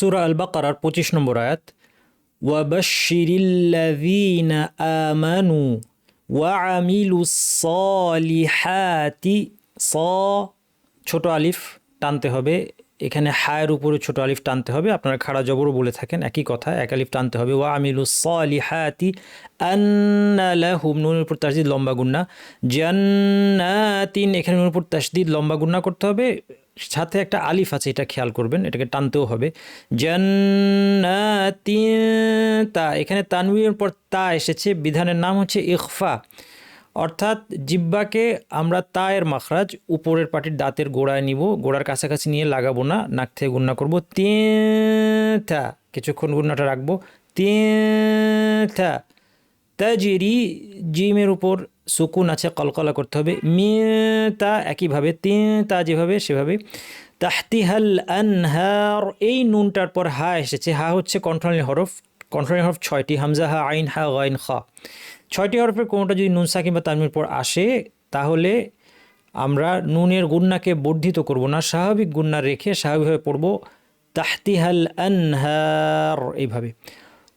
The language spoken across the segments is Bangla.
সুরা আল বাকারার পঁচিশ নম্বর আয়াত ওয়াবাশিরিল্লাযীনা আমানু ওয়াআমিলু সলিহাতি স, ছোট আলিফ টানতে হবে। এখানে হায়ের উপরে ছোট আলিফ টানতে হবে। আপনারা খাড়া জবরও বলে থাকেন, একই কথা, এক আলিফ টানতে হবে। ওয়া আমিলু সলিহাতি আন্না লাহুম নুনের উপর তাসদিদ লম্বা গুন্না জান্নাতিন এখানে নুনের উপর তাসদিদ লম্বা গুন্না করতে হবে। সাথে একটা আলিফ আছে, এটা খেয়াল করবেন, এটাকে টানতেও হবে। তা এখানে তানবীরের পর তা এসেছে, বিধানের নাম হচ্ছে ইখফা। অর্থাৎ জিব্বাকে আমরা তায়ের মাখরাজ, উপরের পাটির দাঁতের গোড়ায় নিব, গোড়ার কাছাকাছি নিয়ে লাগাবো না, নাক থেকে গুন্না করব। তা কিছুক্ষণ গুন্নাটা রাখব। তা তাজিরি জিমের উপর সুকুন আছে, কলকলা করতে হবে। তা একইভাবে তা যেভাবে, সেভাবে। তাহতিহাল আনহার, এই নুনটার পর হা এসেছে। হা হচ্ছে কন্ট্রোলিং হরফ। কন্ট্রোলিং হরফ ছয়টি, হামজা, হা, আইন, হা গাইন খা। ছয়টি হরফের কোনোটা যদি নুন সাকিম বা তানমির পর আসে, তাহলে আমরা নুনের গুন্নাকে বর্ধিত করব না। স্বাভাবিক গুন্না রেখে স্বাভাবিকভাবে পড়ব তাহতিহাল আনহার এইভাবে।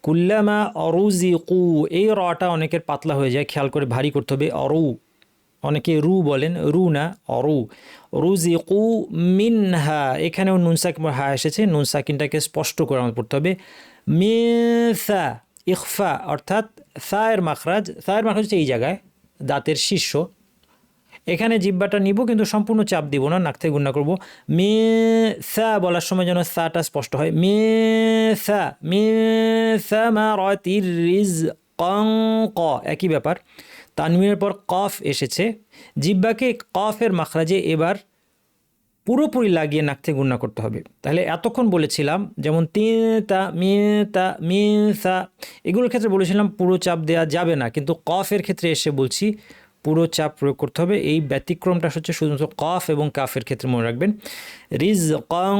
কুল্লামা অরুজি কু এই রটা অনেকের পাতলা হয়ে যায়, খেয়াল করে ভারী করতে হবে। অরু, অনেকে রু বলেন, রু না, অরু। রুজি কু মিনহা, এখানেও নুন সাকিম হা এসেছে, নুন সাকিনটাকে স্পষ্ট করে আমাদের পড়তে হবে। মিসা ইকফা অর্থাৎ সায়ের মাখরাজ সায়ের মাখরাজ এই জায়গায়, দাঁতের শীর্ষ। এখানে জিব্বাটা নিব, কিন্তু সম্পূর্ণ চাপ দিব না, নাক থেকে গুন্না করব। মে সা বলার সময় যেন সাটা স্পষ্ট হয়। মে সা মে সা মা রতির রিজ কং ক একই ব্যাপার। তানমিনের পর কফ এসেছে। জিব্বাকে কফের মাখরাজে এবার পুরোপুরি লাগিয়ে নাক থেকে করতে হবে। তাহলে এতক্ষণ বলেছিলাম, যেমন তিন তা, মি তা, মি, সা, এগুলোর ক্ষেত্রে বলেছিলাম পুরো চাপ দেওয়া যাবে না, কিন্তু কফের ক্ষেত্রে এসে বলছি পুরো চাপ প্রয়োগ করতে হবে। এই ব্যতিক্রমটা হচ্ছে শুধুমাত্র কফ এবং কাফের ক্ষেত্রে মনে রাখবেন। রিজ কং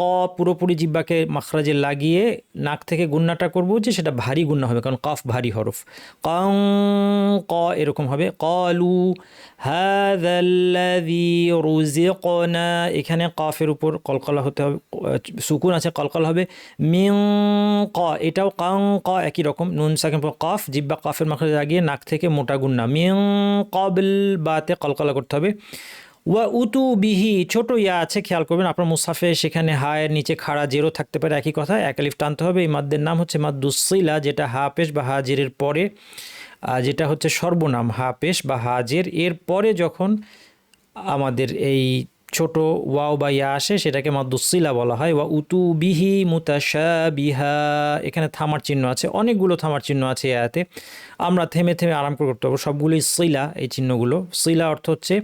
ক পুরোপুরি জিব্বাকে মাখরাজে লাগিয়ে নাক থেকে গুন্নাটা করব যে সেটা ভারী গুন্না হবে, কারণ কফ ভারী হরফ। কং ক এরকম হবে। কলু কনা এখানে কফের উপর কলকলা হতে হবে, সুকুন আছে, কলকল হবে। মিং ক, এটাও কং ক একই রকম। নুন সাকেন কফ, জিব্বা কফের মাখরাজে লাগিয়ে নাক থেকে মোটা গুন্না। মিং কবল বাতে কলকলা করতে হবে। ওয়া উতু বিহি, ছোট ইয়া আছে, খেয়াল করবেন, আপনার মুসাফে সেখানে হায়ের নিচে খাড়া জেরো থাকতে পারে, একই কথা একালিফ টানতে হবে, এই মাদ্যের নাম হচ্ছে মাদ্দুসিলা যেটা হাফেশ বা হাজিরের পরে যেটা হচ্ছে সর্বনাম হাফেশ বা হাজের। এর পরে যখন আমাদের এই ছোট ওয়াও বা ইয়া আসে, সেটাকে মাদ্দুসিলা বলা হয়। ওয়া উতু বিহি মুতাশা বিহা এখানে থামার চিহ্ন আছে, অনেকগুলো থামার চিহ্ন আছে এতে আমরা থেমে থেমে আরাম করে করতে পারব। সবগুলোই সিলা, এই চিহ্নগুলো। সিলা অর্থ হচ্ছে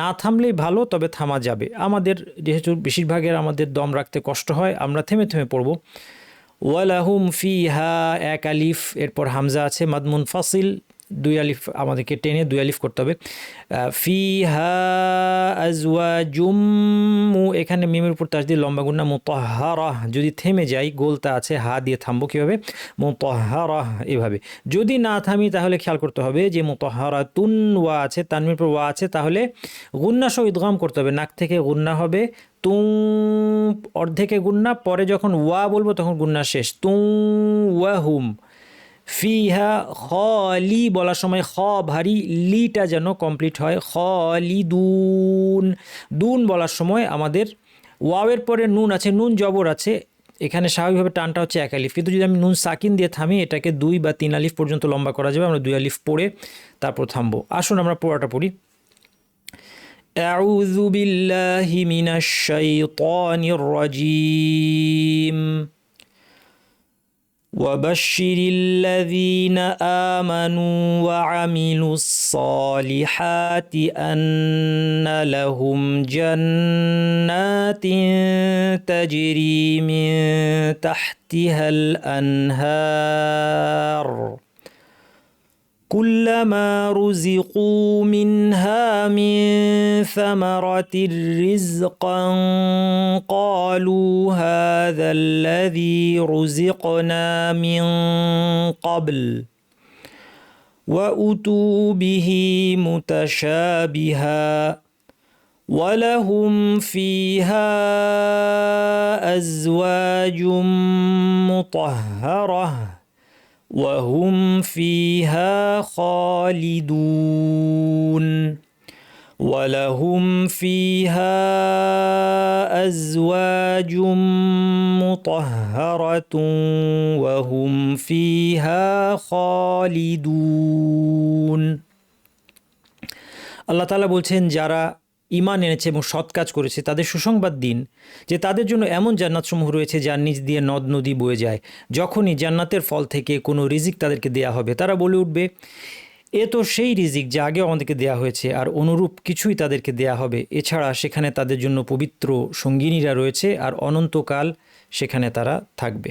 না থামলেই ভালো, তবে থামা যাবে। আমাদের যেহেতু বেশিরভাগের আমাদের দম রাখতে কষ্ট হয়, আমরা থেমে থেমে পড়ব। ওয়ালাহুম ফি হা এক আলিফ, এরপর হামজা আছে মাদমুন ফাসিল দুই আলিফ আমাদেরকে টেনে দুই আলিফ করতে হবে। ফি হা আজওয়া এখানে মিমের উপর তাজ দিয়ে লম্বা গুন্না মোতহারাহ যদি থেমে যাই গোলতা আছে, হা দিয়ে থামবো কীভাবে? মোতহারাহ এভাবে। যদি না থামি, তাহলে খেয়াল করতে হবে যে মোতহারা তুন ওয়া আছে তানমির পর ওয়া আছে, তাহলে গুন্না সহ ইদগাম করতে হবে। নাক থেকে গুন্না হবে তু অর্ধেকে গুন্না পরে যখন ওয়া বলব, তখন গুন্না শেষ। তু ওয়া হুম। ফিহা খ লি বলার সময় খ ভারী লিটা যেন কমপ্লিট হয় খ লি দুন দুন বলার সময় আমাদের ওয়াওয়ের পরে নুন আছে নুন জবর আছে এখানে স্বাভাবিকভাবে টানটা হচ্ছে এক আলিফ কিন্তু যদি আমি নুন সাকিন দিয়ে থামি এটাকে দুই বা তিন আলিফ পর্যন্ত লম্বা করা যাবে আমরা দুই আলিফ পড়ে তারপর থামবো আসুন আমরা পড়াটা পড়ি أعوذ بالله من الشيطان الرجيم وبشر الذين آمنوا وعملوا الصالحات أن لهم جنات تجري من تحتها الأنهار. كلما رزقوا منها من ثمرة رزقا قالوا هذا الذي رزقنا من قبل. وأتوا به متشابها ولهم فيها أزواج مطهرة. وهم فيها خالدون ولهم فيها أزواج مطهرة وهم فيها خالدون আল্লাহ তাআলা বলছেন যারা ইমান এনেছে এবং সৎ কাজ করেছে, তাদের সুসংবাদ দিন যে তাদের জন্য এমন জান্নাতসমূহ রয়েছে যার নিচ দিয়ে নদ, নদী বয়ে যায়। যখনই জান্নাতের ফল থেকে কোনো রিজিক তাদেরকে দেয়া হবে, তারা বলে উঠবে, এ তো সেই রিজিক যা আগে আমাদেরকে দেয়া হয়েছে, আর অনুরূপ কিছুই তাদেরকে দেয়া হবে। এছাড়া সেখানে তাদের জন্য পবিত্র সঙ্গিনীরা রয়েছে, আর অনন্তকাল সেখানে তারা থাকবে।